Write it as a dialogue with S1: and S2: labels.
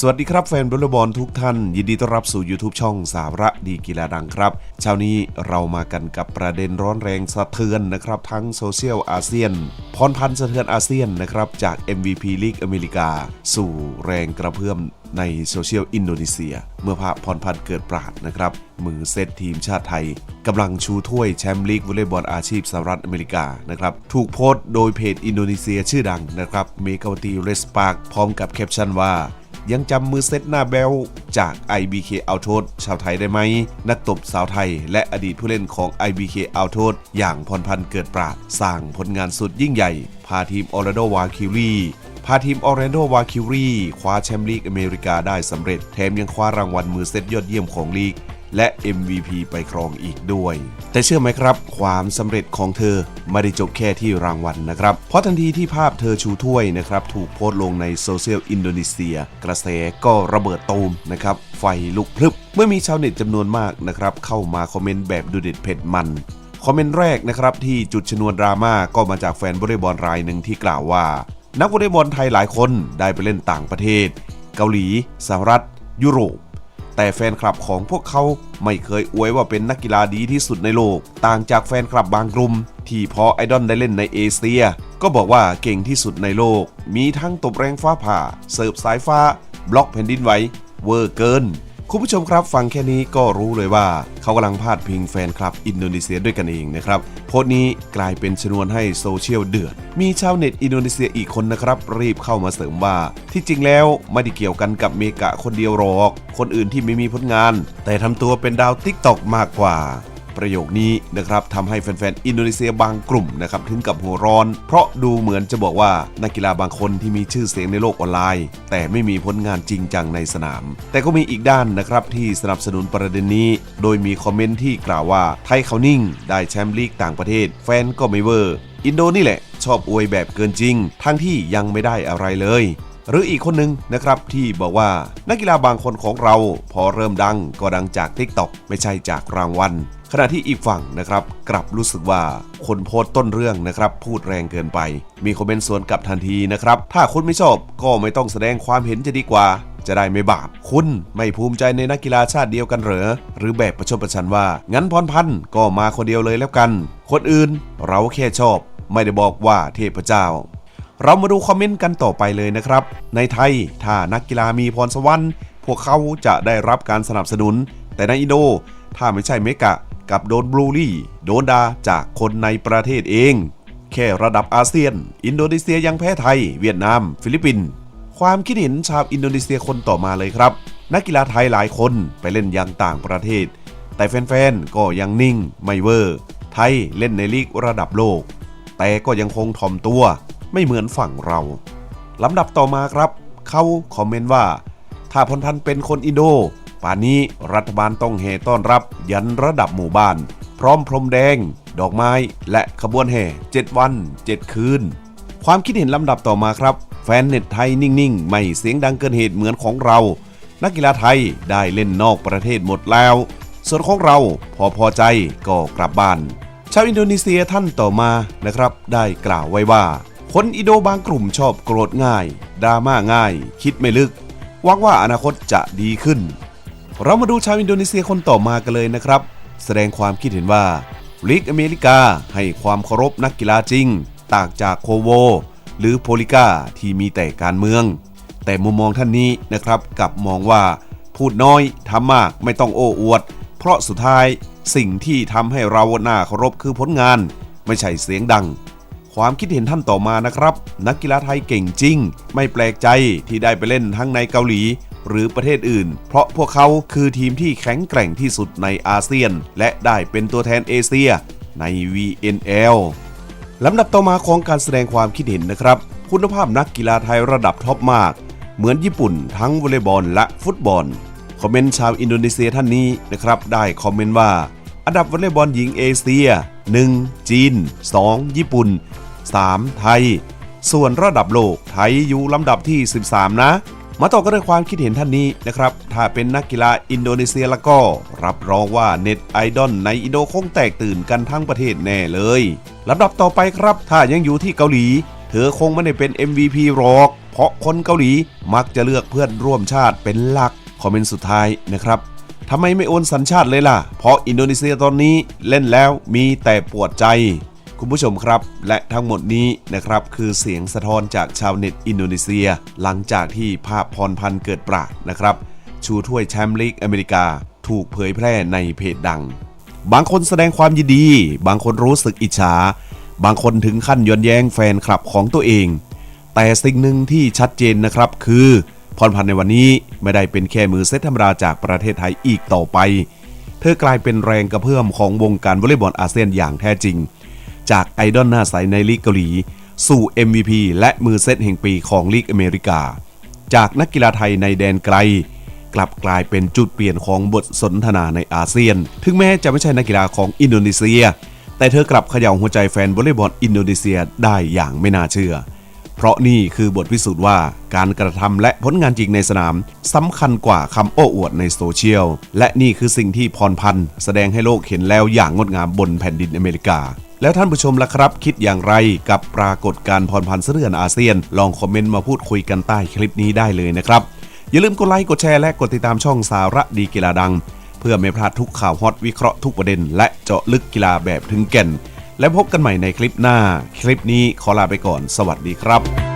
S1: สวัสดีครับแฟนบอลบอลทุกท่าน ยินดีต้อนรับสู่ YouTube ช่องสาระดีกีฬาดังครับ เช้านี้เรามากันกับประเด็นร้อนแรงสะเทือนนะครับ ทั้งโซเชียลอาเซียนพรพันธ์สะเทือนอาเซียนนะครับจาก MVP ลีกอเมริกา สู่แรงกระเพื่อมในโซเชียลอินโดนีเซีย เมื่อภาพพรพันธ์เกิดปราดนะครับ มือเซตทีมชาติไทยกำลังชูถ้วยแชมป์ลีกวอลเลย์บอลอาชีพสหรัฐอเมริกานะครับถูกโพสต์โดยเพจอินโดนีเซียชื่อดังนะครับเมกาวตีเรสปาร์กพร้อมกับแคปชั่นว่า ยังจำมือเซตหน้าแบลจาก IBK เอาโทษชาวไทยได้ไหม นักตบสาวไทย และอดีตผู้เล่นของ IBK เอาโทษอย่างพรพันธ์เกิดปราดสร้างผลงานสุดยิ่งใหญ่ พาทีมออร์แลนโดวาคิรีพาทีมออร์แลนโดวาคิรีคว้าแชมป์ลีกอเมริกาได้สำเร็จ แถมยังคว้ารางวัลมือเซตยอดเยี่ยมของลีก และ MVP ไปครองอีกด้วย แต่เชื่อไหมครับ ความสำเร็จของเธอไม่ได้จบแค่ที่รางวัลนะครับ เพราะทันทีที่ภาพเธอชูถ้วยนะครับถูกโพสต์ลงในโซเชียลอินโดนีเซีย กระแสก็ระเบิดตูมนะครับ ไฟลุกพรึบ เมื่อมีชาวเน็ตจำนวนมากนะครับ เข้ามาคอมเมนต์แบบดูเด็ดเผ็ดมันคอมเมนต์แรกนะครับที่จุดชนวนดราม่าก็มาจากแฟนวอลเลย์บอลรายหนึ่งที่กล่าวว่า นักวอลเลย์บอลไทยหลายคนได้ไปเล่นต่างประเทศ เกาหลีสหรัฐ ยุโรป แต่แฟนคลับของพวกเขาไม่เคยอวยว่าเป็นนักกีฬาดีที่สุดในโลก ต่างจากแฟนคลับบางกลุ่ม ที่พอไอดอลได้เล่นในเอเชีย ก็บอกว่าเก่งที่สุดในโลก มีทั้งตบแรงฟ้าผ่า เสิร์ฟสายฟ้า บล็อกแผ่นดินไหวเวอร์เกิน คุณผู้ชมครับฟังแค่นี้ก็รู้เลยว่า เขากำลังพาดพิงแฟนคลับอินโดนีเซียด้วยกันเองนะครับ โพสต์นี้กลายเป็นชนวนให้โซเชียลเดือด มีชาวเน็ตอินโดนีเซียอีกคนนะครับ รีบเข้ามาเสริมว่า ที่จริงแล้วไม่ได้เกี่ยวกันกับเมกะคนเดียวหรอก คนอื่นที่ไม่มีผลงาน แต่ทำตัวเป็นดาวติ๊กตอกมากกว่า ประโยคนี้นะครับทำให้แฟนๆ อินโดนีเซียบางกลุ่มนะครับถึงกับหัวร้อน เพราะดูเหมือนจะบอกว่านักกีฬาบางคนที่มีชื่อเสียงในโลกออนไลน์ แต่ไม่มีผลงานจริงจังในสนาม แต่ก็มีอีกด้านนะครับที่สนับสนุนประเด็นนี้ โดยมีคอมเมนต์ที่กล่าวว่าไทยเขานิ่ง ได้แชมป์ลีกต่างประเทศ แฟนก็ไม่เวอร์อินโดนี่แหละ ชอบอวยแบบเกินจริง ทั้งที่ยังไม่ได้อะไรเลย หรืออีกคนหนึ่งนะครับที่บอกว่านักกีฬาบางคนของเราพอเริ่มดังก็ดังจาก TikTok ไม่ใช่จากรางวัลขณะที่อีกฝั่งนะครับกลับรู้สึกว่าคนโพสต์ต้นเรื่องนะครับพูดแรงเกินไป มีคอมเมนต์สวนกลับทันทีนะครับถ้าคุณไม่ชอบก็ไม่ต้องแสดงความเห็นจะดีกว่า จะได้ไม่บาป คุณไม่ภูมิใจในนักกีฬาชาติเดียวกันเหรอหรือแบบประชดประชันว่า งั้นพรพันธ์ก็มาคนเดียวเลยแล้วกัน คนอื่นเราแค่ชอบ ไม่ได้บอกว่าเทพเจ้า เรามาดูคอมเมนต์กันต่อไปเลยนะครับ ในไทยถ้านักกีฬามีพรสวรรค์พวกเขาจะได้รับการสนับสนุน แต่ในอินโดถ้าไม่ใช่เมกะกับโดนบลูลี่ โดนดาจากคนในประเทศเอง แค่ระดับอาเซียน อินโดนีเซียยังแพ้ไทย เวียดนาม ฟิลิปปินส์ความคิดเห็นชาวอินโดนีเซียคนต่อมาเลยครับ นักกีฬาไทยหลายคนไปเล่นยังต่างประเทศ แต่แฟนๆก็ยังนิ่งไม่เวอร์ ไทยเล่นในลีกระดับโลก แต่ก็ยังคงถ่อมตัว ไม่เหมือนฝั่งเราลำดับต่อมาครับเขาคอมเมนต์ว่า ถ้าพลพันธ์เป็นคนอินโด ป่านนี้รัฐบาลต้องแห่ต้อนรับ ยันระดับหมู่บ้าน พร้อมพรมแดง ดอกไม้ และขบวนแห่7วัน 7 คืน ความคิดเห็นลำดับต่อมาครับ แฟนเน็ตไทยนิ่งๆ ไม่เสียงดังเกินเหตุเหมือนของเรา นักกีฬาไทยได้เล่นนอกประเทศหมดแล้ว ส่วนของเราพอพอใจก็กลับบ้าน ชาวอินโดนีเซียท่านต่อมานะครับ ได้กล่าวไว้ว่า คนอิโดบางกลุ่มชอบโกรธง่ายดราม่าง่าย คิดไม่ลึกหวังว่าอนาคตจะดีขึ้น เรามาดูชาวอินโดนีเซียคนต่อมากันเลยนะครับ แสดงความคิดเห็นว่าลีกอเมริกาให้ความเคารพนักกีฬาจริง ต่างจากโคโว หรือโพลิก้าที่มีแต่การเมือง แต่มุมมองท่านนี้นะครับกลับมองว่าพูดน้อยทำมากไม่ต้องโอ้อวด เพราะสุดท้ายสิ่งที่ทำให้เราน่าเคารพคือผลงาน ไม่ใช่เสียงดัง ความคิดเห็นท่านต่อมานะครับ นักกีฬาไทยเก่งจริง ไม่แปลกใจที่ได้ไปเล่นทั้งในเกาหลี หรือประเทศอื่น เพราะพวกเขาคือทีมที่แข็งแกร่งที่สุดในอาเซียน และได้เป็นตัวแทนเอเชีย ใน VNL ลำดับต่อมาของการแสดงความคิดเห็นนะครับ คุณภาพนักกีฬาไทยระดับท็อปมาก เหมือนญี่ปุ่นทั้งวอลเลย์บอลและฟุตบอล คอมเมนต์ชาวอินโดนีเซียท่านนี้นะครับ ได้คอมเมนต์ว่า อันดับวอลเลย์บอลหญิงเอเชีย 1. จีน 2. ญี่ปุ่น 3. ไทย ส่วนระดับโลกไทยอยู่ลำดับที่ 13 นะ มาต่อกันด้วยความคิดเห็นท่านนี้นะครับ ถ้าเป็นนักกีฬาอินโดนีเซียแล้วก็ รับรองว่าเน็ตไอดอลในอินโดคงแตกตื่นกันทั้งประเทศแน่เลยลำดับต่อไปครับ ถ้ายังอยู่ที่เกาหลี เธอคงไม่ได้เป็น MVP หรอก เพราะคนเกาหลีมักจะเลือกเพื่อนร่วมชาติเป็นหลักคอมเมนต์สุดท้ายนะครับทำไมไม่โอนสัญชาติเลยล่ะ เพราะอินโดนีเซียตอนนี้เล่นแล้วมีแต่ปวดใจ คุณผู้ชมครับ และทั้งหมดนี้นะครับคือเสียงสะท้อนจากชาวเน็ตอินโดนีเซีย หลังจากที่ภาพพรพันธ์เกิดปราดนะครับ ชูถ้วยแชมป์ลีกอเมริกา ถูกเผยแพร่ในเพจดัง บางคนแสดงความยินดี บางคนรู้สึกอิจฉา บางคนถึงขั้นย้อนแย้งแฟนคลับของตัวเอง แต่สิ่งหนึ่งที่ชัดเจนนะครับคือพรพันธ์ในวันนี้ไม่ได้เป็นแค่มือเซตธรรมดาจากประเทศไทยอีกต่อไป เธอกลายเป็นแรงกระเพื่อมของวงการวอลเลย์บอลอาเซียนอย่างแท้จริง จากไอดอลหน้าใสในลีกเกาหลี สู่ MVP และมือเซตแห่งปีของลีกอเมริกา จากนักกีฬาไทยในแดนไกล กลับกลายเป็นจุดเปลี่ยนของบทสนทนาในอาเซียน ถึงแม้จะไม่ใช่นักกีฬาของอินโดนีเซีย แต่เธอกลับเขย่าหัวใจแฟนวอลเลย์บอลอินโดนีเซียได้อย่างไม่น่าเชื่อ เพราะนี่คือบทพิสูจน์ว่าการกระทำและผลงานจริงในสนามสำคัญกว่าคำโอ้อวดในโซเชียล และนี่คือสิ่งที่พรพันธ์แสดงให้โลกเห็นแล้วอย่างงดงามบนแผ่นดินอเมริกา แล้วท่านผู้ชมล่ะครับ คิดอย่างไรกับปรากฏการณ์พรพันธ์เสื่อนอาเซียน ลองคอมเมนต์มาพูดคุยกันใต้คลิปนี้ได้เลยนะครับ อย่าลืมกดไลค์กดแชร์และกดติดตามช่องสาระดีกีฬาดัง เพื่อไม่พลาดทุกข่าวฮอตวิเคราะห์ทุกประเด็น และเจาะลึกกีฬาแบบถึงแก่น และพบกันใหม่ในคลิปหน้า คลิปนี้ขอลาไปก่อน สวัสดีครับ